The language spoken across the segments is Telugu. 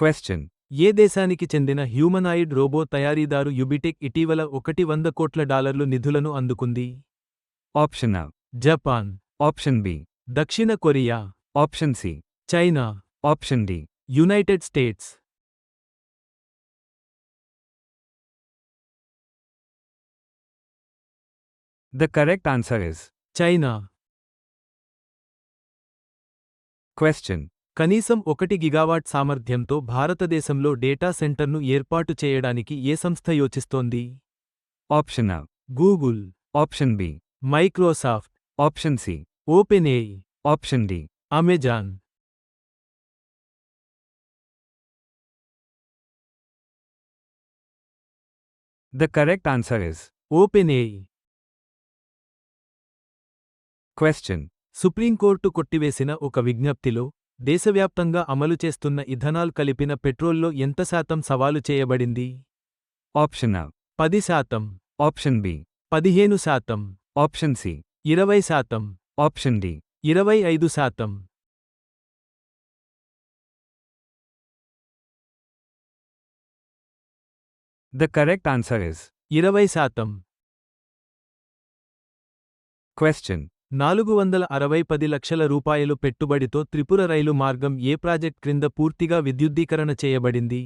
Question. ఏ దేశానికి చెందిన హ్యూమనాయిడ్ రోబో తయారీదారు యుబిటెక్ ఇటీవల ఒకటి వంద కోట్ల డాలర్లు నిధులను అందుకుంది Option A. Japan Option B. దక్షిణ Korea Option C. China Option D. United States The correct answer is China Question. కనీసం ఒకటి గిగావాట్ సామర్థ్యంతో భారతదేశంలో డేటా సెంటర్ను ఏర్పాటు చేయడానికి ఏ సంస్థ యోచిస్తోంది A. Google Option B. Microsoft Option C. OpenAI Option D. Amazon The correct answer is OpenAI Question. Supreme court కొట్టివేసిన ఒక విజ్ఞప్తిలో దేశవ్యాప్తంగా అమలు చేస్తున్న ఇథనాల్ కలిపిన పెట్రోల్లో ఎంత శాతం సవాలు చేయబడింది Option A. పది శాతం Option B. పదిహేను శాతం Option C. ఇరవై శాతం Option D. ఇరవై ఐదు శాతం The correct answer is ఇరవై శాతం Question. నాలుగు వందల అరవై పది లక్షల రూపాయలు పెట్టుబడితో త్రిపుర రైలు మార్గం ఏ ప్రాజెక్ట్ క్రింద పూర్తిగా విద్యుద్దీకరణ చేయబడింది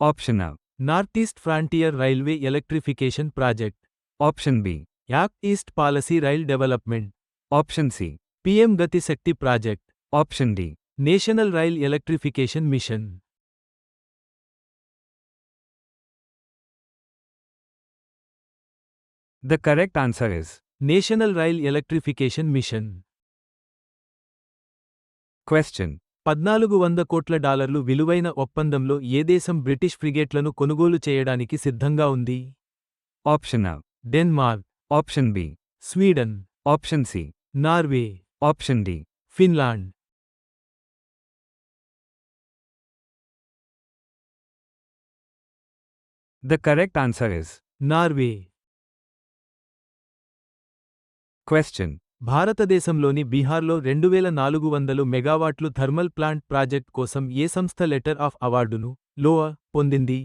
Option A. Northeast frontier railway electrification project Option B. Act east policy rail development Option C. PM Gati Shakti project Option D. National rail electrification mission The correct answer is national rail electrification mission Question. పద్నాలుగు వంద కోట్ల డాలర్లు విలువైన ఒప్పందంలో ఏ దేశం బ్రిటిష్ ఫ్రిగేట్లను కొనుగోలు చేయడానికి సిద్ధంగా ఉంది Option A. Denmark Option B. Sweden Option C. Norway Option D. Finland The correct answer is Norway Question. భారతదేశంలోని బీహార్లో రెండువేల నాలుగు వందలు మెగావాట్లు థర్మల్ ప్లాంట్ ప్రాజెక్ట్ కోసం ఏ సంస్థ లెటర్ ఆఫ్ అవార్డును లోఅ పొందింది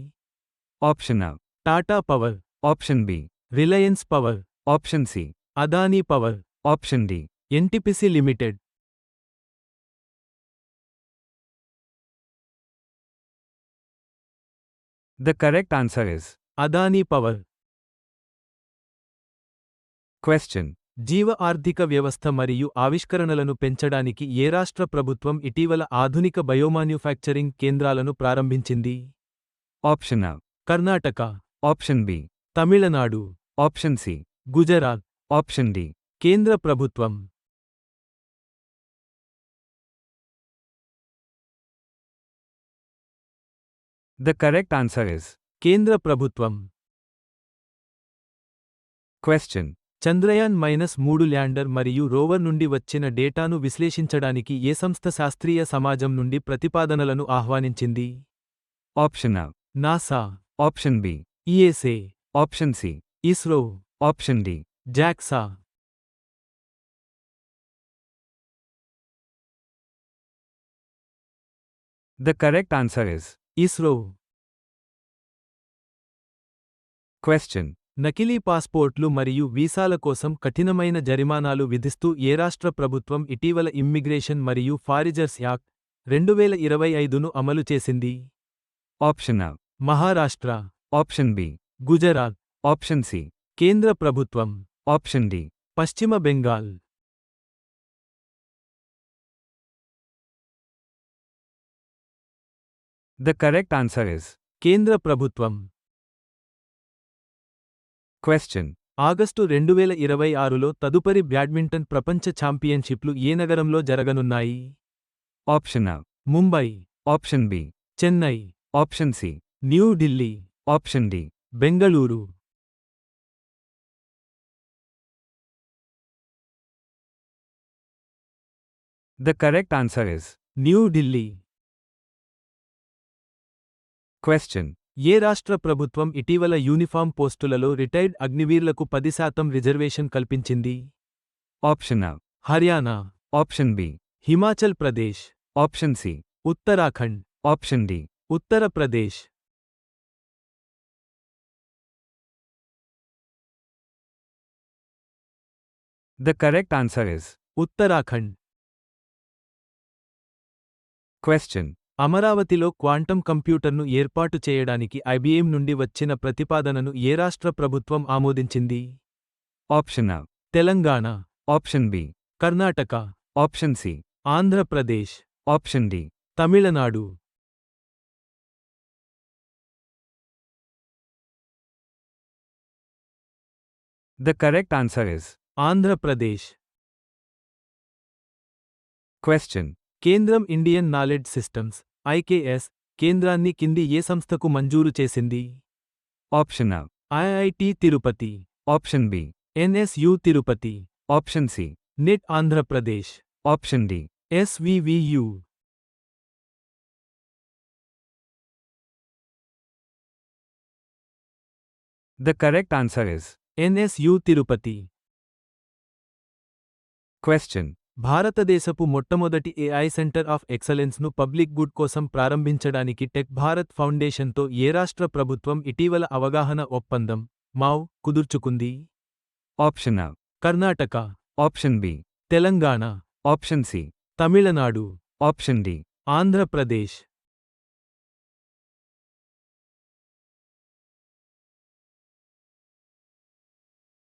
Option A. Tata power Option B. Reliance power Option C. Adani power Option D. NTPC limited The correct answer is Adani power Question. జీవ ఆర్థిక వ్యవస్థ మరియు ఆవిష్కరణలను పెంచడానికి ఏ రాష్ట్ర ప్రభుత్వం ఇటీవల ఆధునిక బయోమాన్యుఫ్యాక్చరింగ్ కేంద్రాలను ప్రారంభించింది Option A. Karnataka Option B. Tamil Nadu Option C. Gujarat Option D. కేంద్ర ప్రభుత్వం The correct answer is కేంద్ర ప్రభుత్వం Question. చంద్రయాన్ మైనస్ మూడు ల్యాండర్ మరియు రోవర్ నుండి వచ్చిన డేటాను విశ్లేషించడానికి ఏ సంస్థ శాస్త్రీయ సమాజం నుండి ప్రతిపాదనలను ఆహ్వానించింది A. NASA Option B. ESA Option C. ISRO Option D. JAXA The correct answer is ISRO Question. నకిలీ పాస్పోర్ట్లు మరియు వీసాల కోసం కఠినమైన జరిమానాలు విధిస్తూ ఏ రాష్ట్ర ప్రభుత్వం ఇటీవల ఇమ్మిగ్రేషన్ మరియు ఫారిజర్స్ యాక్ట్ రెండువేల ఇరవై ఐదును అమలు చేసింది Option A. Maharashtra Option B. Gujarat Option C. కేంద్ర ప్రభుత్వం Option D. పశ్చిమ Bengal The correct answer is కేంద్ర ప్రభుత్వం Question. ఆగస్టు రెండువేల ఇరవై ఆరులో తదుపరి బ్యాడ్మింటన్ ప్రపంచ ఛాంపియన్షిప్లు ఏ నగరంలో జరగనున్నాయి Option A. Mumbai Option B. Chennai Option C. New Delhi Option D. Bengaluru The correct answer is New Delhi Question. ఏ రాష్ట్ర ప్రభుత్వం ఇటీవల యూనిఫామ్ పోస్టులలో రిటైర్డ్ అగ్నివీర్లకు పది శాతం రిజర్వేషన్ కల్పించింది Option A. Haryana Option B. Himachal Pradesh Option C. Uttarakhand Option D. Uttar Pradesh The correct answer is Uttarakhand question. అమరావతిలో క్వాంటం కంప్యూటర్ను ఏర్పాటు చేయడానికి ఐబీఎం నుండి వచ్చిన ప్రతిపాదనను ఏ రాష్ట్ర ప్రభుత్వం ఆమోదించింది Option A. Telangana Option B. Karnataka Option C. Andhra Pradesh Option D. Tamil Nadu The correct answer is Andhra Pradesh question. కేంద్రం ఇండియన్ నాలెడ్జ్ సిస్టమ్స్ ఐకేఎస్ కేంద్రాన్ని కింది ఏ సంస్థకు మంజూరు చేసింది A. IIT Tirupati Option B. NSU Tirupati Option C. NIT Andhra Pradesh Option D. SVVU The correct answer is NSU Tirupati question. భారతదేశపు మొట్టమొదటి ఏఐ సెంటర్ ఆఫ్ ఎక్సలెన్స్ను పబ్లిక్ గుడ్ కోసం ప్రారంభించడానికి టెక్ భారత్ ఫౌండేషన్తో ఏ రాష్ట్ర ప్రభుత్వం ఇటీవల అవగాహన ఒప్పందం మావ్ కుదుర్చుకుంది A. Karnataka Option B. Telangana Option C. Tamil Nadu Option D. Andhra Pradesh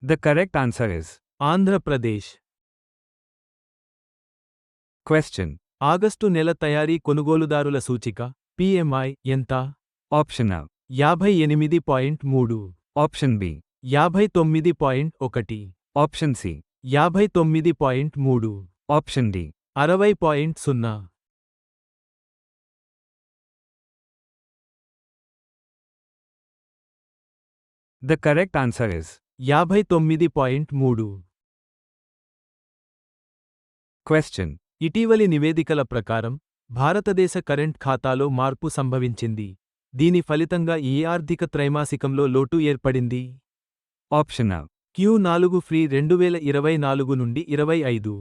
The correct answer is Andhra Pradesh question. August నెల తయారీ కొనుగోలుదారుల సూచిక పిఎంఐ ఎంత A. యాభై ఎనిమిది పాయింట్ మూడు Option B. యాభై తొమ్మిది పాయింట్ ఒకటి Option C. యాభై తొమ్మిది పాయింట్ మూడు Option D. అరవై పాయింట్ సున్నా The correct answer is యాభై తొమ్మిది పాయింట్ మూడు question. ఇటీవలి నివేదికల ప్రకారం భారతదేశ కరెంట్ ఖాతాలో మార్పు సంభవించింది దీని ఫలితంగా ఈ ఆర్థిక త్రైమాసికంలో లోటు ఏర్పడింది A. క్యూ నాలుగు ఫ్రీ రెండువేల ఇరవై నాలుగు నుండి ఇరవై ఐదు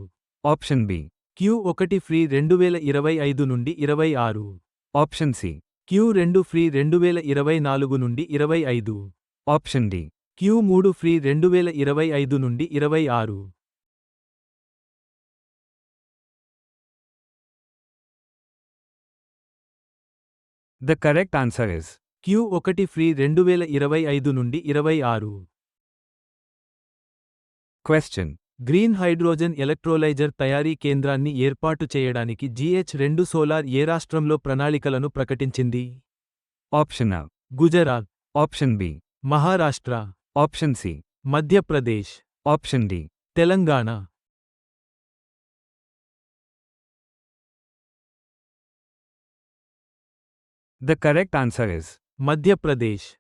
Option B. క్యూ ఒకటి ఫ్రీ రెండువేల ఇరవై ఐదు నుండి ఇరవై ఆరు Option C. క్యూ రెండు ఫ్రీ రెండువేల ఇరవై నాలుగు నుండి ఇరవై ఐదు Option D. క్యూ మూడు ఫ్రీ రెండువేల ఇరవై ఐదు నుండి ఇరవై ఆరు The correct answer is Q ఒకటి ఫ్రీ రెండువేల ఇరవై ఐదు నుండి ఇరవై ఆరు question. గ్రీన్ హైడ్రోజన్ ఎలక్ట్రోలైజర్ తయారీ కేంద్రాన్ని ఏర్పాటు చేయడానికి జీహెచ్ రెండు సోలార్ ఏ రాష్ట్రంలో ప్రణాళికలను ప్రకటించింది Option A. Gujarat Option B. Maharashtra Option C. Madhya Pradesh Option D. Telangana The correct answer is Madhya Pradesh.